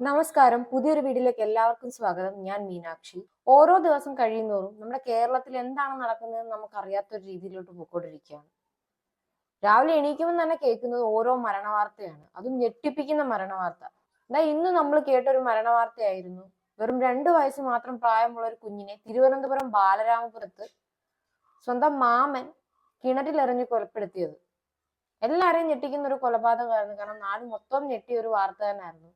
നമസ്കാരം. പുതിയൊരു വീഡിയോയിലേക്ക് എല്ലാവർക്കും സ്വാഗതം. ഞാൻ മീനാക്ഷി. ഓരോ ദിവസം കഴിയുന്നോറും നമ്മുടെ കേരളത്തിൽ എന്താണ് നടക്കുന്നത് നമുക്ക് അറിയാത്തൊരു രീതിയിലോട്ട് പോയിക്കൊണ്ടിരിക്കുകയാണ്. രാവിലെ എണീക്കുമ്പോൾ തന്നെ കേൾക്കുന്നത് ഓരോ മരണവാർത്തയാണ്. അതും ഞെട്ടിപ്പിക്കുന്ന മരണവാർത്ത. എന്നാ ഇന്ന് നമ്മൾ കേട്ടൊരു മരണവാർത്തയായിരുന്നു. വെറും രണ്ടു വയസ്സ് മാത്രം പ്രായമുള്ള ഒരു കുഞ്ഞിനെ തിരുവനന്തപുരം ബാലരാമപുരത്ത് സ്വന്തം മാമൻ കിണറ്റിലെറിഞ്ഞ് കൊലപ്പെടുത്തിയത്. എല്ലാരെയും ഞെട്ടിക്കുന്ന ഒരു കൊലപാതകമായിരുന്നു. കാരണം നാട് മൊത്തം ഞെട്ടിയ ഒരു വാർത്ത തന്നെയായിരുന്നു.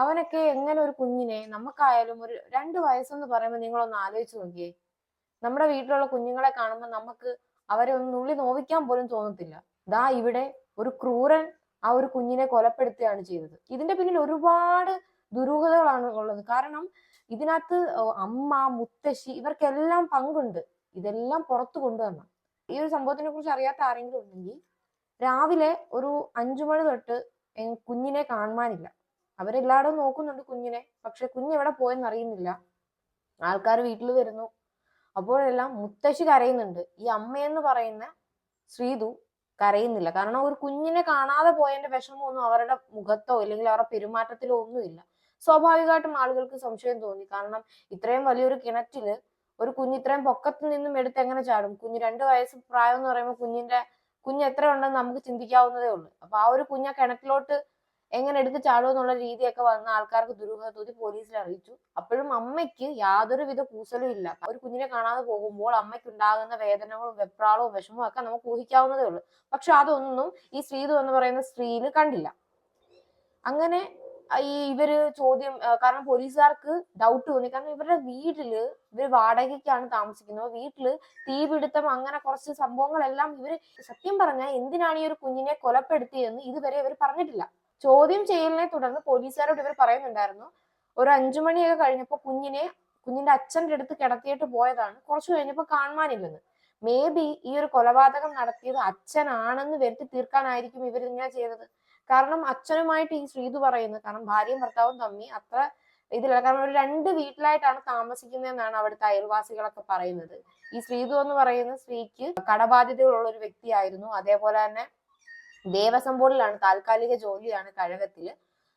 അവനൊക്കെ എങ്ങനെ ഒരു കുഞ്ഞിനെ നമുക്കായാലും ഒരു രണ്ട് വയസ്സെന്ന് പറയുമ്പോൾ നിങ്ങളൊന്ന് ആലോചിച്ച് നോക്കിയേ. നമ്മുടെ വീട്ടിലുള്ള കുഞ്ഞുങ്ങളെ കാണുമ്പോൾ നമുക്ക് അവരെ ഒന്ന് ഉള്ളി നോവിക്കാൻ പോലും തോന്നത്തില്ല. ദാ ഇവിടെ ഒരു ക്രൂരൻ ആ ഒരു കുഞ്ഞിനെ കൊലപ്പെടുത്തുകയാണ് ചെയ്തത്. ഇതിന്റെ പിന്നിൽ ഒരുപാട് ദുരൂഹതകളാണ് ഉള്ളത്. കാരണം ഇതിനകത്ത് അമ്മ മുത്തശ്ശി ഇവർക്കെല്ലാം പങ്കുണ്ട്. ഇതെല്ലാം പുറത്തു കൊണ്ടുവന്ന ഈ ഒരു സംഭവത്തിനെ കുറിച്ച് അറിയാത്ത ആരെങ്കിലും ഉണ്ടെങ്കിൽ രാവിലെ ഒരു അഞ്ചു മണി തൊട്ട് കുഞ്ഞിനെ കാണുവാനില്ല. അവരെല്ലായിടവും നോക്കുന്നുണ്ട് കുഞ്ഞിനെ. പക്ഷെ കുഞ്ഞ് എവിടെ പോയെന്ന് അറിയുന്നില്ല ആൾക്കാർ വീട്ടിൽ വരുന്നു. അപ്പോഴെല്ലാം മുത്തശ്ശി കരയുന്നുണ്ട്. ഈ അമ്മയെന്ന് പറയുന്ന ശ്രീതു കരയുന്നില്ല. കാരണം ഒരു കുഞ്ഞിനെ കാണാതെ പോയതിന്റെ വിഷമമൊന്നും അവരുടെ മുഖത്തോ അല്ലെങ്കിൽ അവരുടെ പെരുമാറ്റത്തിലോ ഒന്നുമില്ല. സ്വാഭാവികമായിട്ടും ആളുകൾക്ക് സംശയം തോന്നി. കാരണം ഇത്രയും വലിയൊരു കിണറ്റിൽ ഒരു കുഞ്ഞ് ഇത്രയും പൊക്കത്ത് നിന്നും എടുത്ത് എങ്ങനെ ചാടും? കുഞ്ഞ് രണ്ട് വയസ്സ് പ്രായം എന്ന് പറയുമ്പോൾ കുഞ്ഞിന്റെ കുഞ്ഞ് എത്ര ഉണ്ടെന്ന് നമുക്ക് ചിന്തിക്കാവുന്നതേ ഉള്ളൂ. അപ്പൊ ആ ഒരു കുഞ്ഞ കിണറ്റിലോട്ട് എങ്ങനെ എടുത്ത് ചാടും എന്നുള്ള രീതിയൊക്കെ വന്ന ആൾക്കാർക്ക് ദുരൂഹത പോലീസിൽ അറിയിച്ചു. അപ്പോഴും അമ്മയ്ക്ക് യാതൊരുവിധ കൂസലും ഇല്ല. ഒരു കുഞ്ഞിനെ കാണാതെ പോകുമ്പോൾ അമ്മയ്ക്ക് ഉണ്ടാകുന്ന വേദനകളും വെപ്രാളവും വിഷമവും ഒക്കെ നമുക്ക് ഊഹിക്കാവുന്നതേ ഉള്ളൂ. പക്ഷെ അതൊന്നും ഈ ശ്രീതു എന്ന് പറയുന്ന സ്ത്രീയിൽ കണ്ടില്ല. അങ്ങനെ ഈ ഇവർ ചോദ്യം കാരണം പോലീസുകാർക്ക് ഡൗട്ട് തോന്നി. കാരണം ഇവരുടെ വീട്ടിൽ ഇവർ വാടകയ്ക്കാണ് താമസിക്കുന്നത്. വീട്ടിൽ തീപിടുത്തം അങ്ങനെ കുറച്ച് സംഭവങ്ങളെല്ലാം ഇവർ സത്യം പറഞ്ഞാൽ എന്തിനാണ് ഈ ഒരു കുഞ്ഞിനെ കൊലപ്പെടുത്തിയതെന്ന് ഇതുവരെ ഇവർ പറഞ്ഞിട്ടില്ല. ചോദ്യം ചെയ്യലിനെ തുടർന്ന് പോലീസുകാരോട് ഇവർ പറയുന്നുണ്ടായിരുന്നു ഒരു അഞ്ചു മണിയൊക്കെ കഴിഞ്ഞപ്പോ കുഞ്ഞിനെ കുഞ്ഞിന്റെ അച്ഛന്റെ അടുത്ത് കിടത്തിയിട്ട് പോയതാണ്. കുറച്ചു കഴിഞ്ഞപ്പോ കാണുമാനില്ലെന്ന് മേ ബി ഈ ഒരു കൊലപാതകം നടത്തിയത് അച്ഛനാണെന്ന് വരുത്തി തീർക്കാനായിരിക്കും ഇവർ ഇങ്ങനെ ചെയ്തത്. കാരണം അച്ഛനുമായിട്ട് ഈ ശ്രീതു പറയുന്നത് കാരണം ഭാര്യയും ഭർത്താവും തമ്മി അത്ര ഇതില്ല കാരണം ഒരു രണ്ട് വീട്ടിലായിട്ടാണ് താമസിക്കുന്നതെന്നാണ് അവിടുത്തെ അയൽവാസികളൊക്കെ പറയുന്നത്. ഈ ശ്രീതു എന്ന് പറയുന്ന സ്ത്രീക്ക് കടബാധ്യതകളുള്ള ഒരു വ്യക്തിയായിരുന്നു. അതേപോലെ തന്നെ ദേവസ്വം ബോർഡിലാണ് താൽക്കാലിക ജോലിയാണ് കഴകത്തിൽ.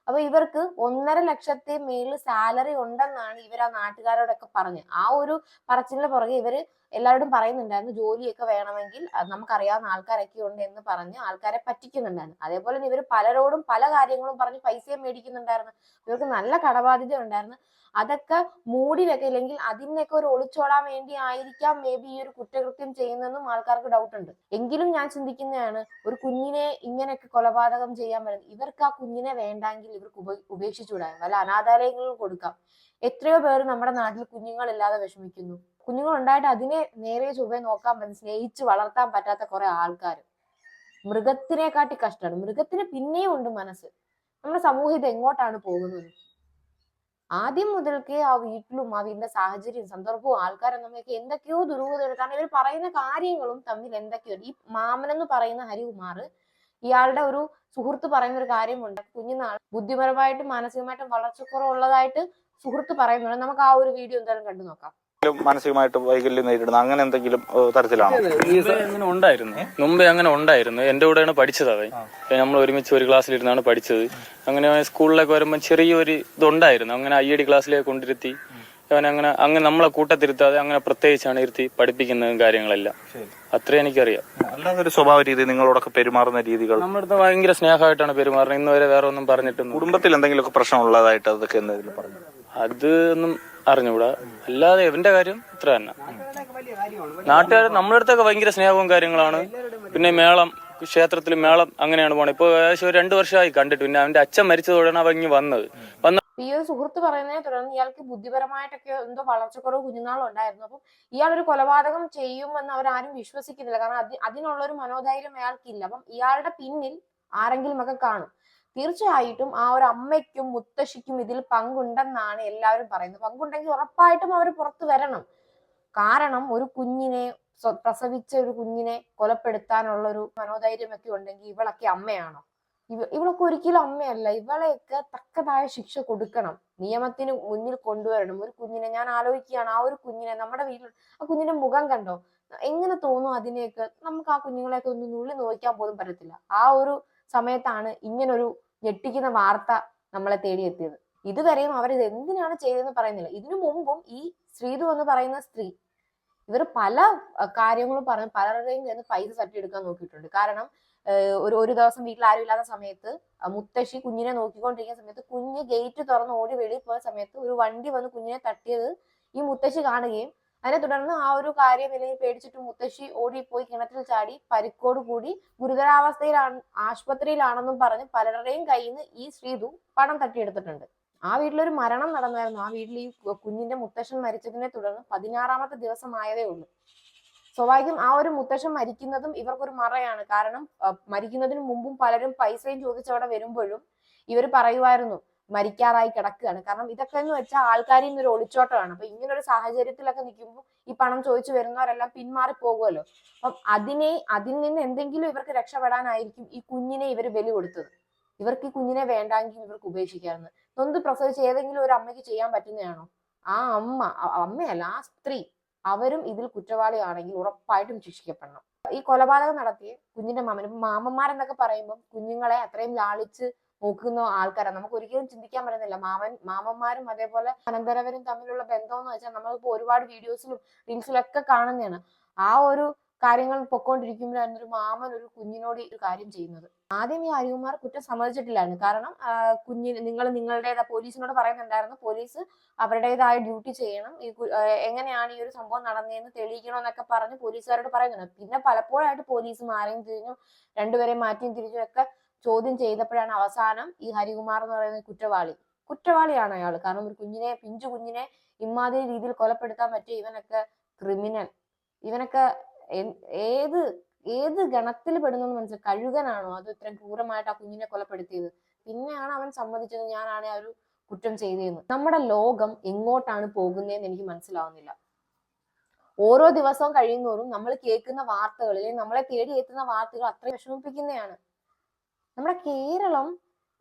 അപ്പൊ ഇവർക്ക് ഒന്നര ലക്ഷത്തെ മേളിൽ സാലറി ഉണ്ടെന്നാണ് ഇവർ ആ നാട്ടുകാരോടൊക്കെ പറഞ്ഞത് ആ ഒരു പറച്ചിലിന് പുറകെ ഇവർ എല്ലാവരോടും പറയുന്നുണ്ടായിരുന്നു ജോലിയൊക്കെ വേണമെങ്കിൽ നമുക്കറിയാവുന്ന ആൾക്കാരൊക്കെ ഉണ്ട് എന്ന് പറഞ്ഞ് ആൾക്കാരെ പറ്റിക്കുന്നുണ്ടായിരുന്നു. അതേപോലെ തന്നെ ഇവർ പലരോടും പല കാര്യങ്ങളും പറഞ്ഞ് പൈസയും മേടിക്കുന്നുണ്ടായിരുന്നു. ഇവർക്ക് നല്ല കടബാധ്യത ഉണ്ടായിരുന്നു. അതൊക്കെ മൂടി വെക്ക ഇല്ലെങ്കിൽ അതിനൊക്കെ ഒരു ഒളിച്ചോടാൻ വേണ്ടി ആയിരിക്കാം മേ ബി ഈ ഒരു കുറ്റകൃത്യം ചെയ്യുന്നതെന്നും ആൾക്കാർക്ക് ഡൗട്ട് ഉണ്ട്. എങ്കിലും ഞാൻ ചിന്തിക്കുന്നതാണ് ഒരു കുഞ്ഞിനെ ഇങ്ങനെയൊക്കെ കൊലപാതകം ചെയ്യാൻ പറ്റും ഇവർക്ക് ആ കുഞ്ഞിനെ വേണ്ടെങ്കിൽ ഇവർക്ക് ഉപ ഉപേക്ഷിച്ചുകൂടാ. വല്ല അനാഥാലയങ്ങളിൽ കൊടുക്കാം. എത്രയോ പേര് നമ്മുടെ നാട്ടിൽ കുഞ്ഞുങ്ങളില്ലാതെ വിഷമിക്കുന്നു. കുഞ്ഞുങ്ങൾ ഉണ്ടായിട്ട് അതിനെ നേരെ ചൊവ്വെ നോക്കാൻ പറ്റും സ്നേഹിച്ച് വളർത്താൻ പറ്റാത്ത കുറെ ആൾക്കാർ. മൃഗത്തിനെക്കാട്ടി കഷ്ടമാണ്. മൃഗത്തിന് പിന്നെയും ഉണ്ട് മനസ്സ്. നമ്മുടെ സമൂഹം ഇത് എങ്ങോട്ടാണ് പോകുന്നത്? ആദ്യം മുതൽക്കേ ആ വീട്ടിലും ആ വീടിന്റെ സാഹചര്യം സന്ദർഭവും ആൾക്കാരും നമ്മൾക്ക് എന്തൊക്കെയോ ദുരൂഹതകൾ. കാരണം ഇവർ പറയുന്ന കാര്യങ്ങളും തമ്മിൽ എന്തൊക്കെയോ ഈ മാമൻ എന്ന് പറയുന്ന ഹരികുമാർ ഇയാളുടെ ഒരു സുഹൃത്ത് പറയുന്ന ഒരു കാര്യമുണ്ട്. കുഞ്ഞുനാൾ ബുദ്ധിപരമായിട്ടും മാനസികമായിട്ടും വളർച്ചക്കുറവുള്ളതായിട്ട് സുഹൃത്ത് പറയുന്നുണ്ട്. നമുക്ക് ആ ഒരു വീഡിയോ എന്തായാലും കണ്ടു നോക്കാം. മാനസികമായിട്ട് വൈകല്യം നേരിടുന്ന അങ്ങനെ എന്തെങ്കിലും തരത്തിലാണ്? അങ്ങനെ ഉണ്ടായിരുന്നു. മുമ്പേ അങ്ങനെ ഉണ്ടായിരുന്നു. എന്റെ കൂടെയാണ് പഠിച്ചത് അവൻ. നമ്മൾ ഒരുമിച്ച് ഒരു ക്ലാസ്സിലിരുന്നാണ് പഠിച്ചത്. അങ്ങനെ സ്കൂളിലേക്ക് വരുമ്പോൾ ചെറിയൊരു ഇതുണ്ടായിരുന്നു. അങ്ങനെ ഐ ഡി ക്ലാസ്സിലേക്ക് കൊണ്ടിരുത്തി അവൻ അങ്ങനെ അങ്ങനെ നമ്മളെ കൂട്ടത്തിരുത്താതെ അങ്ങനെ പ്രത്യേകിച്ചാണ് ഇരുത്തി പഠിപ്പിക്കുന്ന കാര്യങ്ങളെല്ലാം. അത്രേ എനിക്കറിയാം. അല്ലാതെ ഒരു സ്വഭാവ രീതി നിങ്ങളോടൊക്കെ പെരുമാറുന്ന രീതികൾ? നമ്മുടെ അടുത്ത് ഭയങ്കര സ്നേഹമായിട്ടാണ് പെരുമാറുന്നത്. ഇന്നുവരെ വേറെ ഒന്നും പറഞ്ഞിട്ടൊന്നും കുടുംബത്തിൽ എന്തെങ്കിലുമൊക്കെ പ്രശ്നമുള്ളതായിട്ട് അതൊക്കെ എന്തെങ്കിലും പറഞ്ഞു? അത് ഒന്നും അറിഞ്ഞൂടാ അല്ലാതെ ഇവന്റെ കാര്യം ഇത്ര തന്നെ. നാട്ടുകാർ നമ്മുടെ അടുത്തൊക്കെ ഭയങ്കര സ്നേഹവും കാര്യങ്ങളാണ്. പിന്നെ മേളം ക്ഷേത്രത്തിൽ മേളം അങ്ങനെയാണ് പോണത്. ഇപ്പൊ ഏകദേശം ഒരു രണ്ടു വർഷമായി കണ്ടിട്ട് പിന്നെ അവന്റെ അച്ഛൻ മരിച്ചതോടെയാണ് അവങ്ങി വന്നത്. വന്ന ഈ ഒരു സുഹൃത്ത് പറയുന്നതിനെ തുടർന്ന് ഇയാൾക്ക് ബുദ്ധിപരമായിട്ടൊക്കെ എന്തോ വളർച്ചക്കുറവ് കുഞ്ഞുനാളും ഉണ്ടായിരുന്നു. അപ്പം ഇയാൾ ഒരു കൊലപാതകം ചെയ്യുമെന്ന് അവരാരും വിശ്വസിക്കുന്നില്ല. കാരണം അതിനുള്ള ഒരു മനോധൈര്യം അയാൾക്കില്ല. അപ്പം ഇയാളുടെ പിന്നിൽ ആരെങ്കിലും ഒക്കെ കാണും. തീർച്ചയായിട്ടും ആ ഒരു അമ്മയ്ക്കും മുത്തശ്ശിക്കും ഇതിൽ പങ്കുണ്ടെന്നാണ് എല്ലാവരും പറയുന്നത്. പങ്കുണ്ടെങ്കിൽ ഉറപ്പായിട്ടും അവർ പുറത്തു വരണം. കാരണം ഒരു കുഞ്ഞിനെ പ്രസവിച്ച ഒരു കുഞ്ഞിനെ കൊലപ്പെടുത്താനുള്ള ഒരു മനോധൈര്യമൊക്കെ ഉണ്ടെങ്കിൽ ഇവളൊക്കെ അമ്മയാണോ? ഇവ ഇവളൊക്കെ ഒരിക്കലും അമ്മയല്ല. ഇവളെയൊക്കെ തക്കതായ ശിക്ഷ കൊടുക്കണം. നിയമത്തിന് മുന്നിൽ കൊണ്ടുവരണം. ഒരു കുഞ്ഞിനെ ഞാൻ ആലോചിക്കുകയാണ്. ആ ഒരു കുഞ്ഞിനെ നമ്മുടെ വീട്ടിൽ ആ കുഞ്ഞിന്റെ മുഖം കണ്ടോ? എങ്ങനെ തോന്നും അതിനെയൊക്കെ? നമുക്ക് ആ കുഞ്ഞുങ്ങളെയൊക്കെ ഒന്ന് നുള്ളി നോക്കാൻ പോലും പറ്റത്തില്ല. ആ ഒരു സമയത്താണ് ഇങ്ങനൊരു ഞെട്ടിക്കുന്ന വാർത്ത നമ്മളെ തേടിയെത്തിയത്. ഇതുവരെയും അവർ ഇത് എന്തിനാണ് ചെയ്തതെന്ന് പറയുന്നില്ല. ഇതിനു മുമ്പും ഈ ശ്രീതു എന്ന് പറയുന്ന സ്ത്രീ ഇവർ പല കാര്യങ്ങളും പറഞ്ഞ്. പലരുടെയും കയ്യിൽ പൈസ തട്ടിയെടുക്കാൻ നോക്കിയിട്ടുണ്ട്. കാരണം ഒരു ഒരു ദിവസം വീട്ടിൽ ആരും ഇല്ലാത്ത സമയത്ത് മുത്തശ്ശി കുഞ്ഞിനെ നോക്കിക്കൊണ്ടിരിക്കുന്ന സമയത്ത് കുഞ്ഞ് ഗേറ്റ് തുറന്ന് ഓടി വെളിയിൽ പോയ സമയത്ത് ഒരു വണ്ടി വന്ന് കുഞ്ഞിനെ തട്ടിയത് ഈ മുത്തശ്ശി കാണുകയും അതിനെ തുടർന്ന് ആ ഒരു കാര്യം അല്ലെങ്കിൽ പേടിച്ചിട്ട് മുത്തശ്ശി ഓടിപ്പോയി കിണറ്റിൽ ചാടി പരിക്കോട് കൂടി ഗുരുതരാവസ്ഥയിലാണ് ആശുപത്രിയിലാണെന്നും പറഞ്ഞ് പലരുടെയും കയ്യിൽ നിന്ന് ഈ ശ്രീതു പണം തട്ടിയെടുത്തിട്ടുണ്ട്. ആ വീട്ടിലൊരു മരണം നടന്നായിരുന്നു. ആ വീട്ടിൽ ഈ കുഞ്ഞിന്റെ മുത്തശ്ശൻ മരിച്ചതിനെ തുടർന്ന് പതിനാറാമത്തെ ദിവസമായതേ ഉള്ളൂ. സ്വാഭാവികം ആ ഒരു മുത്തശ്ശൻ മരിക്കുന്നതും ഇവർക്കൊരു മറയാണ്. കാരണം മരിക്കുന്നതിന് മുമ്പും പലരും പൈസയും ചോദിച്ചവിടെ വരുമ്പോഴും ഇവർ പറയുമായിരുന്നു മരിക്കാറായി കിടക്കുകയാണ്. കാരണം ഇതൊക്കെ എന്ന് വെച്ചാൽ ആൾക്കാരിൽ നിന്നൊരു ഒളിച്ചോട്ടമാണ്. അപ്പൊ ഇങ്ങനെ ഒരു സാഹചര്യത്തിലൊക്കെ നിൽക്കുമ്പോൾ ഈ പണം ചോദിച്ചു വരുന്നവരെല്ലാം പിന്മാറി പോകുമല്ലോ അപ്പം അതിനെ അതിൽ നിന്ന് എന്തെങ്കിലും ഇവർക്ക് രക്ഷപ്പെടാനായിരിക്കും ഈ കുഞ്ഞിനെ ഇവർ ബലി കൊടുത്തത്. ഇവർക്ക് ഈ കുഞ്ഞിനെ വേണ്ടെങ്കിൽ ഇവർക്ക് ഉപേക്ഷിക്കാമെന്ന്. നൊന്ത് പ്രസവിച്ച് ഏതെങ്കിലും ഒരു അമ്മയ്ക്ക് ചെയ്യാൻ പറ്റുന്നതാണോ? ആ അമ്മ അമ്മയല്ല ആ സ്ത്രീ. അവരും ഇതിൽ കുറ്റവാളിയാണെങ്കിൽ ഉറപ്പായിട്ടും ശിക്ഷിക്കപ്പെടണം. ഈ കൊലപാതകം നടത്തിയ കുഞ്ഞിന്റെ മാമൻ മാമന്മാരെന്നൊക്കെ പറയുമ്പോൾ കുഞ്ഞുങ്ങളെ അത്രയും ലാളിച്ച് നോക്കുന്ന ആൾക്കാരാണ് നമുക്ക് ഒരിക്കലും ചിന്തിക്കാൻ പറ്റുന്നില്ല. മാമൻ മാമന്മാരും അതേപോലെ അനന്തരവരും തമ്മിലുള്ള ബന്ധം എന്ന് വെച്ചാൽ നമ്മളിപ്പോ ഒരുപാട് വീഡിയോസിലും റീൽസിലും ഒക്കെ കാണുന്നതാണ്. ആ ഒരു കാര്യങ്ങൾ പൊക്കോണ്ടിരിക്കുമ്പോഴാണ് ഒരു മാമൻ ഒരു കുഞ്ഞിനോട് ഒരു കാര്യം ചെയ്യുന്നത്. ആദ്യം ഈ അരികുമാർ കുറ്റം സമ്മതിച്ചിട്ടില്ലായിരുന്നു. കാരണം കുഞ്ഞിന് നിങ്ങൾ നിങ്ങളുടേതായ പോലീസിനോട് പറയുന്നുണ്ടായിരുന്നു. പോലീസ് അവരുടേതായ ഡ്യൂട്ടി ചെയ്യണം. ഈ എങ്ങനെയാണ് ഈ ഒരു സംഭവം നടന്നതെന്ന് തെളിയിക്കണമെന്നൊക്കെ പറഞ്ഞ് പോലീസുകാരോട് പറയുന്നുണ്ട്. പിന്നെ പലപ്പോഴായിട്ട് പോലീസ് മാറിയും തിരിഞ്ഞും രണ്ടുപേരെയും മാറ്റിയും തിരിച്ചും ഒക്കെ ചോദ്യം ചെയ്തപ്പോഴാണ് അവസാനം ഈ ഹരികുമാർ എന്ന് പറയുന്ന കുറ്റവാളി. കുറ്റവാളിയാണ് അയാൾ. കാരണം ഒരു കുഞ്ഞിനെ പിഞ്ചു കുഞ്ഞിനെ ഇമാതിരി രീതിയിൽ കൊലപ്പെടുത്താൻ പറ്റിയ ഇവനൊക്കെ ക്രിമിനൽ ഇവനൊക്കെ ഏത് ഏത് ഗണത്തിൽ പെടുന്നെന്ന് മനസ്സിലായി. കഴുകനാണോ? അത് ഇത്രയും ക്രൂരമായിട്ട് ആ കുഞ്ഞിനെ കൊലപ്പെടുത്തിയത്. പിന്നെയാണ് അവൻ സമ്മതിച്ചത് ഞാനാണ് ആ ഒരു കുറ്റം ചെയ്തതെന്ന്. നമ്മുടെ ലോകം എങ്ങോട്ടാണ് പോകുന്നതെന്ന് എനിക്ക് മനസ്സിലാവുന്നില്ല. ഓരോ ദിവസവും കഴിയുന്നോറും നമ്മൾ കേൾക്കുന്ന വാർത്തകളിൽ നമ്മളെ തേടി എത്തുന്ന വാർത്തകൾ അത്രയും വിഷമിപ്പിക്കുന്നതാണ്. നമ്മുടെ കേരളം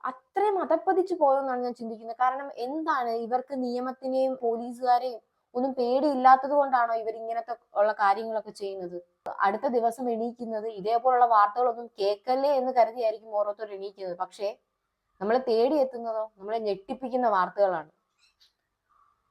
അത്രയും അതപ്പതിച്ചു പോയെന്നാണ് ഞാൻ ചിന്തിക്കുന്നത്. കാരണം എന്താണ്? ഇവർക്ക് നിയമത്തിനെയും പോലീസുകാരെയും ഒന്നും പേടിയില്ലാത്തത് കൊണ്ടാണോ ഇവർ ഇങ്ങനത്തെ ഉള്ള കാര്യങ്ങളൊക്കെ ചെയ്യുന്നത്? അടുത്ത ദിവസം എണീക്കുന്നത് ഇതേപോലുള്ള വാർത്തകളൊന്നും കേൾക്കല്ലേ എന്ന് കരുതിയായിരിക്കും ഓരോരുത്തർ എണീക്കുന്നത്. പക്ഷേ നമ്മളെ തേടി എത്തുന്നതോ നമ്മളെ ഞെട്ടിപ്പിക്കുന്ന വാർത്തകളാണ്.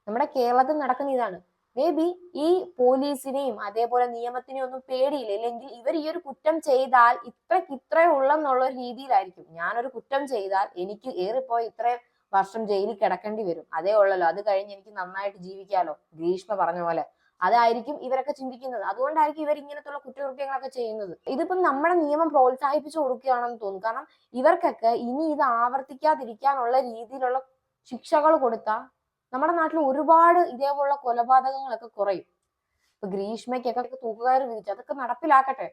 നമ്മുടെ കേരളത്തിൽ നടക്കുന്ന ഇതാണ്. മേ ബി ഈ പോലീസിനെയും അതേപോലെ നിയമത്തിനെയും ഒന്നും പേടിയില്ല. അല്ലെങ്കിൽ ഇവർ ഈ ഒരു കുറ്റം ചെയ്താൽ ഇത്രക്ക് ഇത്രേ ഉള്ളെന്നുള്ള രീതിയിലായിരിക്കും. ഞാനൊരു കുറ്റം ചെയ്താൽ എനിക്ക് ഏറിപ്പോയി ഇത്ര വർഷം ജയിലിൽ കിടക്കേണ്ടി വരും. അതേ ഉള്ളല്ലോ. അത് കഴിഞ്ഞ് എനിക്ക് നന്നായിട്ട് ജീവിക്കാലോ. ഗ്രീഷ്മ പറഞ്ഞ പോലെ. അതായിരിക്കും ഇവരൊക്കെ ചിന്തിക്കുന്നത്. അതുകൊണ്ടായിരിക്കും ഇവർ ഇങ്ങനത്തുള്ള കുറ്റകൃത്യങ്ങളൊക്കെ ചെയ്യുന്നത്. ഇതിപ്പം നമ്മുടെ നിയമം പ്രോത്സാഹിപ്പിച്ചു കൊടുക്കുകയാണെന്ന് തോന്നുന്നു. കാരണം ഇവർക്കൊക്കെ ഇനി ഇത് ആവർത്തിക്കാതിരിക്കാനുള്ള രീതിയിലുള്ള ശിക്ഷകൾ കൊടുത്താൽ നമ്മുടെ നാട്ടിൽ ഒരുപാട് ഇതേപോലുള്ള കൊലപാതകങ്ങളൊക്കെ കുറയും. ഇപ്പൊ ഗ്രീഷ്മയ്ക്കൊക്കെ തൂക്കുകയർ വിധിച്ചു അതൊക്കെ നടപ്പിലാക്കട്ടെ.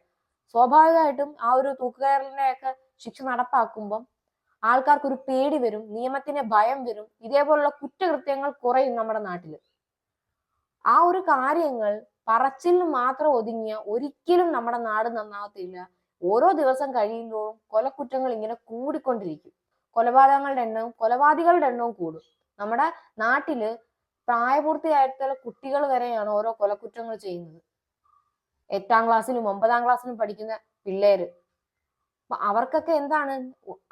സ്വാഭാവികമായിട്ടും ആ ഒരു തൂക്കുകയറിന്റെ ഒക്കെ ശിക്ഷ നടപ്പാക്കുമ്പം ആൾക്കാർക്ക് ഒരു പേടി വരും നിയമത്തിന് ഭയം വരും ഇതേപോലുള്ള കുറ്റകൃത്യങ്ങൾ കുറയും നമ്മുടെ നാട്ടിൽ. ആ ഒരു കാര്യങ്ങൾ പറച്ചിൽ മാത്രം ഒതുങ്ങിയ ഒരിക്കലും നമ്മുടെ നാട് നന്നാവത്തില്ല. ഓരോ ദിവസം കഴിയുമ്പോഴും കൊലക്കുറ്റങ്ങൾ ഇങ്ങനെ കൂടിക്കൊണ്ടിരിക്കും. കൊലപാതകങ്ങളുടെ എണ്ണവും കൊലപാതകളുടെ എണ്ണവും കൂടും. നമ്മുടെ നാട്ടിൽ പ്രായപൂർത്തിയായിട്ടുള്ള കുട്ടികൾ വരെയാണ് ഓരോ കൊലക്കുറ്റങ്ങൾ ചെയ്യുന്നത്. എട്ടാം ക്ലാസ്സിലും ഒമ്പതാം ക്ലാസ്സിലും പഠിക്കുന്ന പിള്ളേര്. അപ്പൊ അവർക്കൊക്കെ എന്താണ്?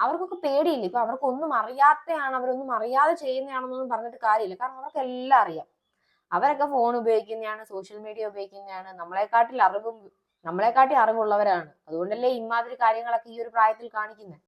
അവർക്കൊക്കെ പേടിയില്ല? ഇപ്പൊ അവർക്ക് ഒന്നും അറിയാത്തയാണ് അവരൊന്നും അറിയാതെ ചെയ്യുന്നതാണെന്നൊന്നും പറഞ്ഞിട്ട് കാര്യമില്ല. കാരണം അവർക്ക് എല്ലാം അറിയാം. അവരൊക്കെ ഫോൺ ഉപയോഗിക്കുന്നതാണ് സോഷ്യൽ മീഡിയ ഉപയോഗിക്കുന്നതാണ്. നമ്മളെക്കാട്ടിൽ അറിവും നമ്മളെക്കാട്ടി അറിവുള്ളവരാണ്. അതുകൊണ്ടല്ലേ ഇമാതിരി കാര്യങ്ങളൊക്കെ ഈ ഒരു പ്രായത്തിൽ കാണിക്കുന്നത്